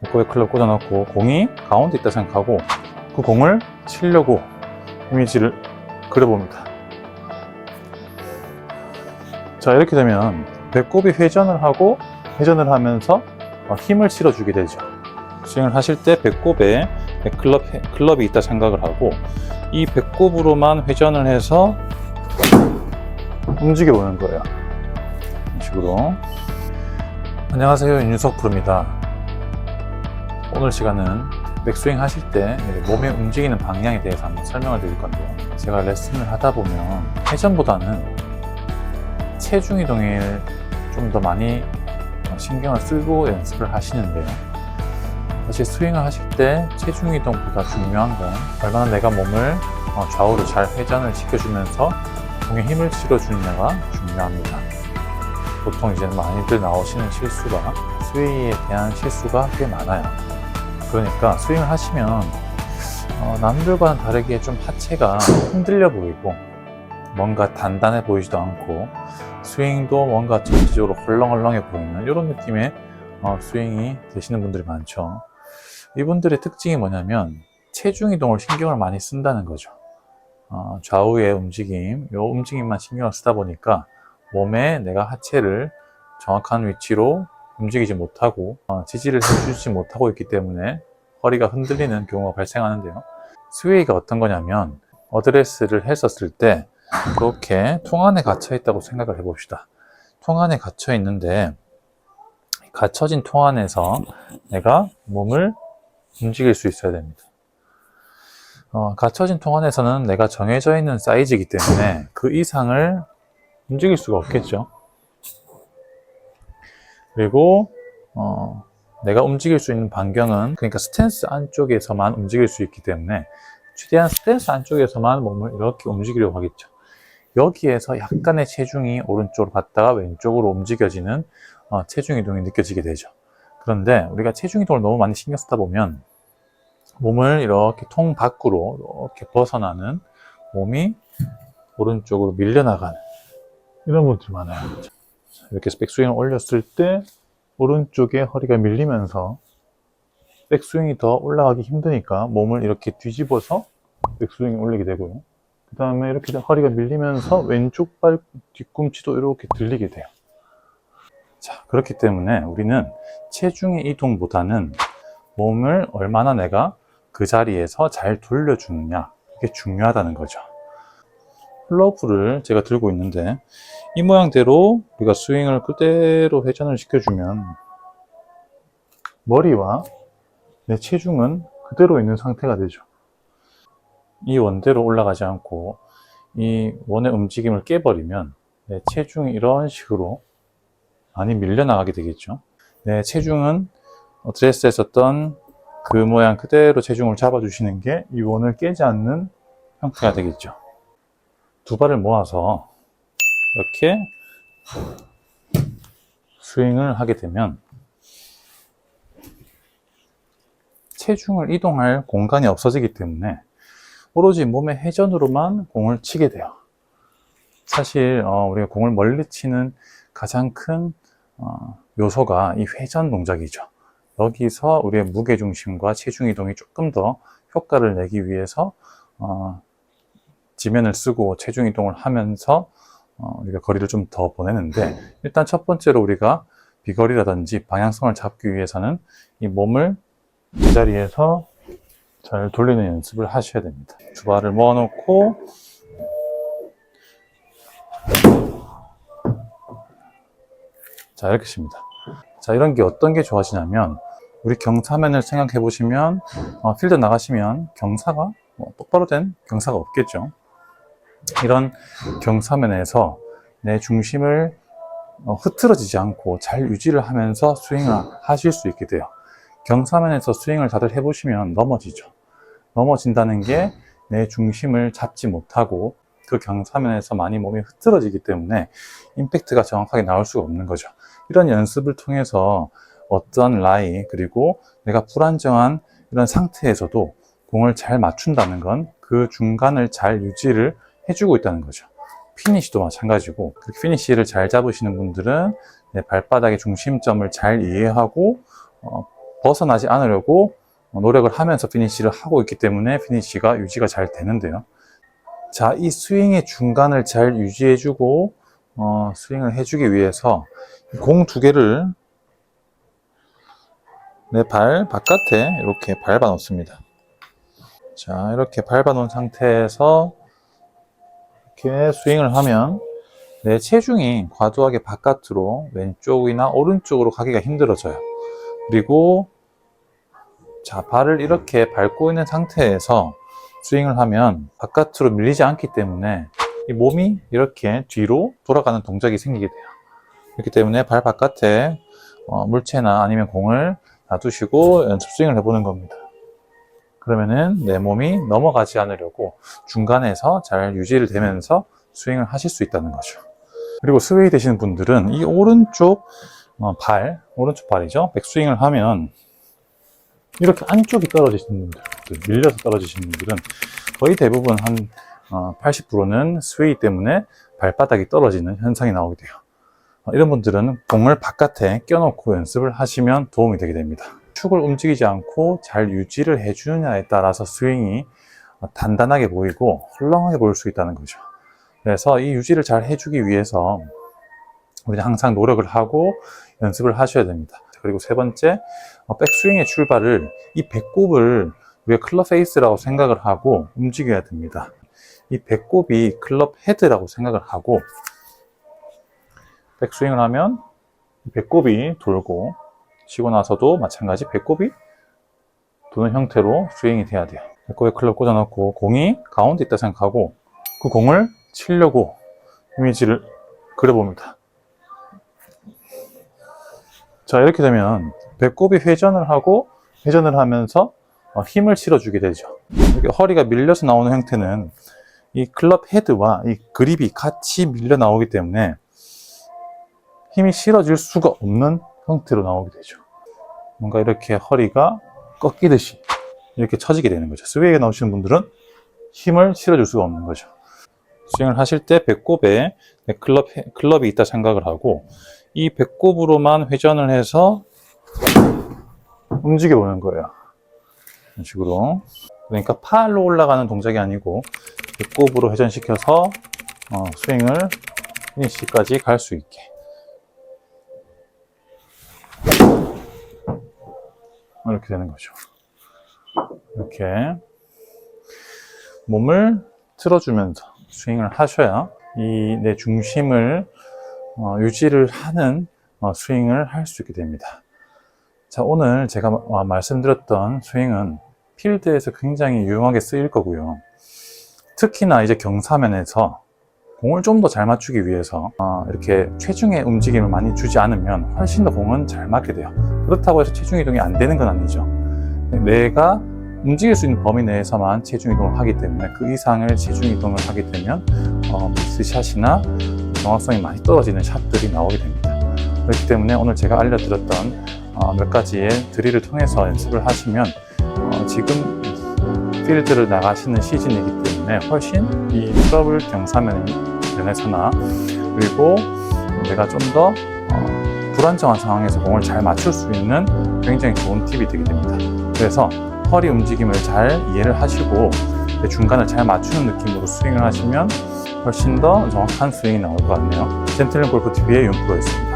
배꼽에 클럽 꽂아놓고 공이 가운데 있다 생각하고 그 공을 치려고 이미지를 그려봅니다. 자 이렇게 되면 배꼽이 회전을 하고 회전을 하면서 어, 힘을 실어주게 되죠. 스윙을 하실 때 배꼽에 클럽, 클럽이 있다 생각을 하고 이 배꼽으로만 회전을 해서 움직여 보는 거예요. 이런 식으로. 안녕하세요. 윤유석 프로입니다. 오늘 시간은 백스윙 하실 때 몸의 움직이는 방향에 대해서 한번 설명을 드릴 건데요. 제가 레슨을 하다 보면 회전보다는 체중 이동에 좀 더 많이 신경을 쓰고 연습을 하시는데요. 사실 스윙을 하실 때 체중 이동보다 중요한 건 얼마나 내가 몸을 어, 좌우로 잘 회전을 시켜주면서 공에 힘을 실어주느냐가 중요합니다. 보통 이제 많이들 나오시는 실수가 스웨이에 대한 실수가 꽤 많아요. 그러니까 스윙을 하시면 어, 남들과는 다르게 좀 하체가 흔들려 보이고 뭔가 단단해 보이지도 않고 스윙도 뭔가 전체적으로 헐렁헐렁해 보이는 이런 느낌의 어, 스윙이 되시는 분들이 많죠. 이분들의 특징이 뭐냐면 체중 이동을 신경을 많이 쓴다는 거죠. 어, 좌우의 움직임, 요 움직임만 신경을 쓰다 보니까 몸에 내가 하체를 정확한 위치로 움직이지 못하고 어, 지지를 해주지 못하고 있기 때문에 허리가 흔들리는 경우가 발생하는데요. 스웨이가 어떤 거냐면 어드레스를 했었을 때 그렇게 통 안에 갇혀 있다고 생각을 해봅시다. 통 안에 갇혀 있는데 갇혀진 통 안에서 내가 몸을 움직일 수 있어야 됩니다. 어, 갇혀진 통 안에서는 내가 정해져 있는 사이즈이기 때문에 그 이상을 움직일 수가 없겠죠. 그리고 어, 내가 움직일 수 있는 반경은 그러니까 스탠스 안쪽에서만 움직일 수 있기 때문에 최대한 스탠스 안쪽에서만 몸을 이렇게 움직이려고 하겠죠. 여기에서 약간의 체중이 오른쪽으로 갔다가 왼쪽으로 움직여지는 어, 체중 이동이 느껴지게 되죠. 그런데 우리가 체중 이동을 너무 많이 신경 쓰다 보면 몸을 이렇게 통 밖으로 이렇게 벗어나는 몸이 오른쪽으로 밀려나가는 이런 분들 많아요. 이렇게 백스윙을 올렸을 때 오른쪽에 허리가 밀리면서 백스윙이 더 올라가기 힘드니까 몸을 이렇게 뒤집어서 백스윙이 올리게 되고요. 그 다음에 이렇게 허리가 밀리면서 왼쪽 발 뒤꿈치도 이렇게 들리게 돼요. 자, 그렇기 때문에 우리는 체중의 이동보다는 몸을 얼마나 내가 그 자리에서 잘 돌려주느냐, 이게 중요하다는 거죠. 클러브를 제가 들고 있는데, 이 모양대로 우리가 스윙을 그대로 회전을 시켜주면, 머리와 내 체중은 그대로 있는 상태가 되죠. 이 원대로 올라가지 않고, 이 원의 움직임을 깨버리면, 내 체중이 이런 식으로 많이 밀려나가게 되겠죠. 내 체중은 드레스에 썼던 그 모양 그대로 체중을 잡아주시는 게 이 원을 깨지 않는 형태가 되겠죠. 두 발을 모아서 이렇게 스윙을 하게 되면 체중을 이동할 공간이 없어지기 때문에 오로지 몸의 회전으로만 공을 치게 돼요. 사실 어, 우리가 공을 멀리 치는 가장 큰 어, 요소가 이 회전 동작이죠. 여기서 우리의 무게 중심과 체중 이동이 조금 더 효과를 내기 위해서 어, 지면을 쓰고 체중 이동을 하면서 어, 우리가 거리를 좀 더 보내는데 일단 첫 번째로 우리가 비거리라든지 방향성을 잡기 위해서는 이 몸을 제자리에서 잘 돌리는 연습을 하셔야 됩니다. 두 발을 모아놓고 자 이렇게 칩니다. 자 이런 게 어떤 게 좋아지냐면 우리 경사면을 생각해 보시면 어, 필드 나가시면 경사가 뭐 똑바로 된 경사가 없겠죠. 이런 경사면에서 내 중심을 어, 흐트러지지 않고 잘 유지를 하면서 스윙을 하실 수 있게 돼요. 경사면에서 스윙을 다들 해보시면 넘어지죠. 넘어진다는 게 내 중심을 잡지 못하고 그 경사면에서 많이 몸이 흐트러지기 때문에 임팩트가 정확하게 나올 수가 없는 거죠. 이런 연습을 통해서 어떤 라이 그리고 내가 불안정한 이런 상태에서도 공을 잘 맞춘다는 건 그 중간을 잘 유지를 해주고 있다는 거죠. 피니시도 마찬가지고 그렇게 피니시를 잘 잡으시는 분들은 내 발바닥의 중심점을 잘 이해하고 어, 벗어나지 않으려고 노력을 하면서 피니쉬를 하고 있기 때문에 피니쉬가 유지가 잘 되는데요. 자, 이 스윙의 중간을 잘 유지해주고 어, 스윙을 해주기 위해서 공 두 개를 내 발 바깥에 이렇게 밟아 놓습니다. 자, 이렇게 밟아 놓은 상태에서 이렇게 스윙을 하면 내 체중이 과도하게 바깥으로 왼쪽이나 오른쪽으로 가기가 힘들어져요. 그리고 자, 발을 이렇게 밟고 있는 상태에서 스윙을 하면 바깥으로 밀리지 않기 때문에 이 몸이 이렇게 뒤로 돌아가는 동작이 생기게 돼요. 그렇기 때문에 발 바깥에 어, 물체나 아니면 공을 놔두시고 연습 스윙을 해보는 겁니다. 그러면은 내 몸이 넘어가지 않으려고 중간에서 잘 유지를 되면서 스윙을 하실 수 있다는 거죠. 그리고 스웨이 되시는 분들은 이 오른쪽 어, 발, 오른쪽 발이죠. 백스윙을 하면 이렇게 안쪽이 떨어지시는 분들, 그 밀려서 떨어지시는 분들은 거의 대부분 한 80%는 스웨이 때문에 발바닥이 떨어지는 현상이 나오게 돼요. 어, 이런 분들은 공을 바깥에 껴놓고 연습을 하시면 도움이 되게 됩니다. 축을 움직이지 않고 잘 유지를 해주느냐에 따라서 스윙이 단단하게 보이고 헐렁하게 보일 수 있다는 거죠. 그래서 이 유지를 잘 해주기 위해서 우리는 항상 노력을 하고 연습을 하셔야 됩니다. 그리고 세 번째, 어, 백스윙의 출발을 이 배꼽을 우리가 클럽 페이스라고 생각을 하고 움직여야 됩니다. 이 배꼽이 클럽 헤드라고 생각을 하고 백스윙을 하면 배꼽이 돌고 치고 나서도 마찬가지 배꼽이 도는 형태로 스윙이 돼야 돼요. 배꼽에 클럽 꽂아놓고 공이 가운데 있다 생각하고 그 공을 치려고 이미지를 그려봅니다. 자, 이렇게 되면 배꼽이 회전을 하고 회전을 하면서 어, 힘을 실어주게 되죠. 이렇게 허리가 밀려서 나오는 형태는 이 클럽 헤드와 이 그립이 같이 밀려 나오기 때문에 힘이 실어질 수가 없는 형태로 나오게 되죠. 뭔가 이렇게 허리가 꺾이듯이 이렇게 처지게 되는 거죠. 스웨이에 나오시는 분들은 힘을 실어줄 수가 없는 거죠. 스윙을 하실 때 배꼽에 클럽, 클럽이 있다 생각을 하고 이 배꼽으로만 회전을 해서 움직여 보는 거예요. 이런 식으로. 그러니까 팔로 올라가는 동작이 아니고 배꼽으로 회전시켜서 어, 스윙을 피니시까지 갈 수 있게. 이렇게 되는 거죠. 이렇게 몸을 틀어주면서 스윙을 하셔야 이 내 중심을 어, 유지를 하는 어, 스윙을 할 수 있게 됩니다. 자, 오늘 제가 어, 말씀드렸던 스윙은 필드에서 굉장히 유용하게 쓰일 거고요. 특히나 이제 경사면에서 공을 좀 더 잘 맞추기 위해서 어, 이렇게 체중의 움직임을 많이 주지 않으면 훨씬 더 공은 잘 맞게 돼요. 그렇다고 해서 체중 이동이 안 되는 건 아니죠. 내가 움직일 수 있는 범위 내에서만 체중 이동을 하기 때문에 그 이상을 체중 이동을 하게 되면 어, 미스샷이나 정확성이 많이 떨어지는 샷들이 나오게 됩니다. 그렇기 때문에 오늘 제가 알려드렸던 어, 몇 가지의 드릴을 통해서 연습을 하시면 어, 지금 필드를 나가시는 시즌이기 때문에 훨씬 이 트러블 경사면 면에서나 그리고 내가 좀더 어, 불안정한 상황에서 공을 잘 맞출 수 있는 굉장히 좋은 팁이 되게 됩니다. 그래서 허리 움직임을 잘 이해를 하시고 중간을 잘 맞추는 느낌으로 스윙을 하시면 훨씬 더 정확한 스윙이 나올 것 같네요. 젠틀맨 골프 TV의 윤프로였습니다.